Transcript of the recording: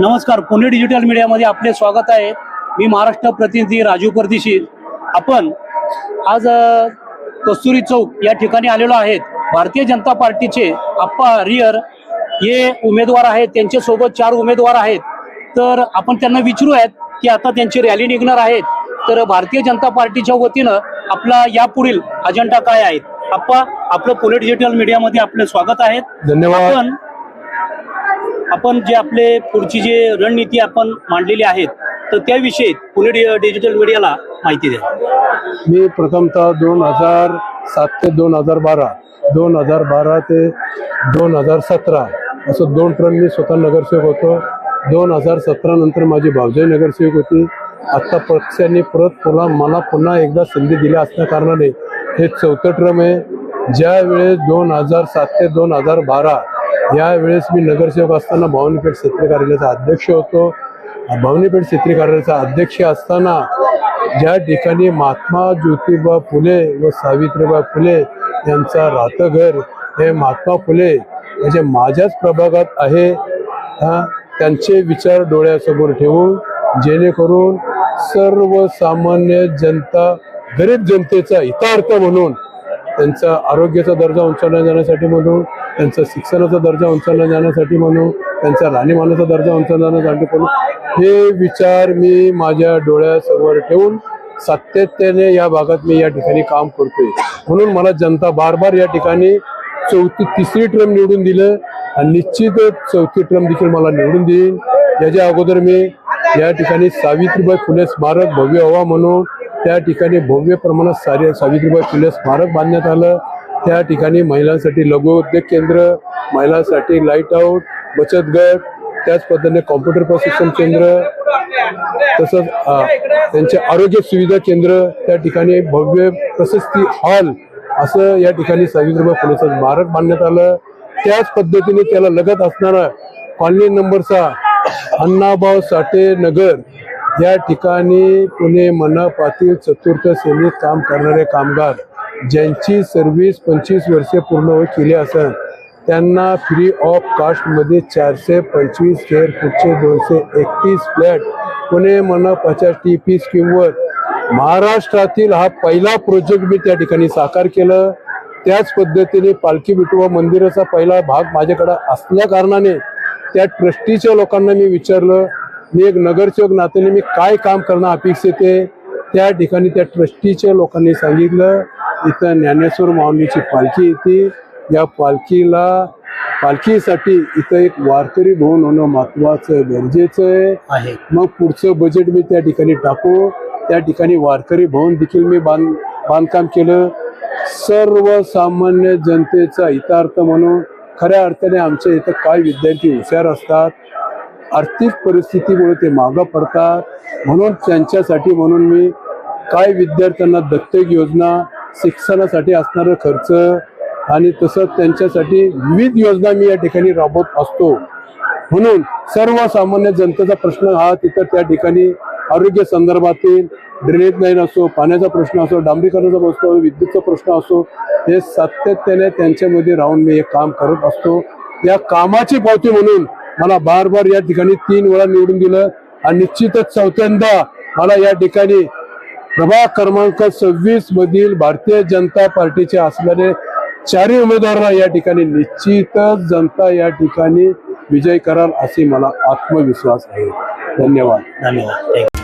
नमस्कार पुणे डिजिटल मीडियामध्ये आपले स्वागत आहे. मी महाराष्ट्र प्रतिनिधी राजू परदेशी. आपण आज कस्तुरी चौक या ठिकाणी आलेलो आहेत. भारतीय जनता पार्टीचे आप्पा रियर हे उमेदवार आहेत. त्यांच्यासोबत चार उमेदवार आहेत. तर आपण त्यांना विचारूयात की आता त्यांची रॅली निघणार आहेत. तर भारतीय जनता पार्टीच्या वतीनं आपला यापुढील अजेंडा काय आहेत आप्पा आपलं पुणे डिजिटल मीडियामध्ये आपले स्वागत आहे. धन्यवाद. आपण जे आपले पुढची जे रणनीती आपण मांडलेली आहेत तर त्याविषयी पुणे डिजिटल मीडियाला माहिती द्या. मी प्रथमतः दोन हजार सात ते दोन हजार बारा दोन हजार बारा ते दोन हजार सतरा असं दोन टर्म मी स्वतः नगरसेवक होतो. दोन हजार सतरा नंतर माझी भावजाई नगरसेवक होती. आत्ता पक्षांनी परत पुन्हा मला पुन्हा एकदा संधी दिल्या असल्या कारणाने हे चौथं ट्रम आहे. ज्यावेळेस दोन हजार सात ते दोन हजार बारा यावेळेस मी नगरसेवक असताना भावनीपेठ क्षेत्रीय कार्यालयाचा अध्यक्ष होतो. भावनीपेठ क्षेत्रीय कार्यालयाचा अध्यक्ष असताना ज्या ठिकाणी महात्मा ज्योतिबा फुले व सावित्रीबाई फुले यांचा राहतं घर हे महात्मा फुले म्हणजे माझ्याच प्रभागात आहे हा, त्यांचे विचार डोळ्यासमोर ठेवून जेणेकरून सर्वसामान्य जनता गरीब जनतेचा हितार्थ म्हणून त्यांचा आरोग्याचा दर्जा उंचावला जाण्यासाठी म्हणून त्यांचा शिक्षणाचा दर्जा उंचावला जाण्यासाठी म्हणून त्यांचा राहणीमानाचा दर्जा उंचावला जाण्यासाठी म्हणून हे विचार मी माझ्या डोळ्यासमोर ठेवून सातत्याने या भागात मी या ठिकाणी काम करतोय. म्हणून मला जनता बार बार या ठिकाणी चौथी तिसरी ट्रम निवडून दिलं आणि निश्चितच चौथी ट्रम देखील मला निवडून देईन. याच्या अगोदर मी या ठिकाणी सावित्रीबाई फुले स्मारक भव्य हवा म्हणून त्या ठिकाणी भव्य प्रमाणात सारे सावित्रीबाई फुले स्मारक बांधण्यात आलं. त्या ठिकाणी महिलांसाठी लघुउद्योग केंद्र महिलांसाठी लाइट आऊट बचत गट त्याच पद्धतीने कॉम्प्युटर प्रशिक्षण केंद्र तसंच त्यांचे आरोग्य सुविधा केंद्र त्या ठिकाणी भव्य प्रशस्ती हॉल असं या ठिकाणी सावित्रीबाई फुलेचं स्मारक बांधण्यात आलं. त्याच पद्धतीने त्याला लगत असणारा कॉलनी नंबर सहा अण्णाभाऊ साठे नगर या ठिकाणी पुणे मनपातील चतुर्थ श्रेणीत काम करणारे कामगार ज्यांची सर्व्हिस पंचवीस वर्षे पूर्ण होत केली असेल त्यांना फ्री ऑफ कास्टमध्ये चारशे पंचवीस स्क्वेअर फूटचे दोनशे एकतीस फ्लॅट पुणे मनपाच्या टी पी स्कीमवर महाराष्ट्रातील हा पहिला प्रोजेक्ट मी त्या ठिकाणी साकार केलं. त्याच पद्धतीने पालखी विठोबा मंदिराचा पहिला भाग माझ्याकडं असल्या कारणाने त्या ट्रस्टीच्या लोकांना मी विचारलं मी एक नगरसेवक नात्याने मी काय काम करणं अपेक्षित आहे त्या ठिकाणी त्या ट्रस्टीच्या लोकांनी सांगितलं इथं ज्ञानेश्वर माऊलीची पालखी येते. या पालखीला पालखीसाठी इथं एक वारकरी भवन होणं महत्वाचं गरजेचं आहे. मग पुढचं बजेट मी त्या ठिकाणी टाकू. त्या ठिकाणी वारकरी भवन देखील मी बांध बांधकाम केलं. सर्वसामान्य जनतेचा हितार्थ म्हणून खऱ्या अर्थाने आमच्या इथं काय विद्यार्थी हुशार असतात. आर्थिक परिस्थितीमुळे ते मागं पडतात. म्हणून त्यांच्यासाठी म्हणून मी काय विद्यार्थ्यांना दत्तक योजना शिक्षणासाठी असणारा खर्च आणि तसंच त्यांच्यासाठी विविध योजना मी या ठिकाणी राबवत असतो. म्हणून सर्वसामान्य जनतेचा प्रश्न हा तिथं त्या ठिकाणी आरोग्य संदर्भातील ड्रेनेज लाईन असो पाण्याचा प्रश्न असो डांबरीकरणाचा प्रश्न असो विद्युतचा प्रश्न असो हे सातत्याने त्यांच्यामध्ये राहून मी हे काम करत असतो. या कामाची पावती म्हणून मला बार बार या ठिकाणी तीन वेळा निवडून दिलं आणि निश्चितच चौथ्यांदा मला या ठिकाणी प्रभाग क्रमांक सव्वीस मधील भारतीय जनता पार्टीचे असणारे चारही उमेदवारांना या ठिकाणी निश्चितच जनता या ठिकाणी विजय कराल असे मला आत्मविश्वास आहे. धन्यवाद. धन्यवाद.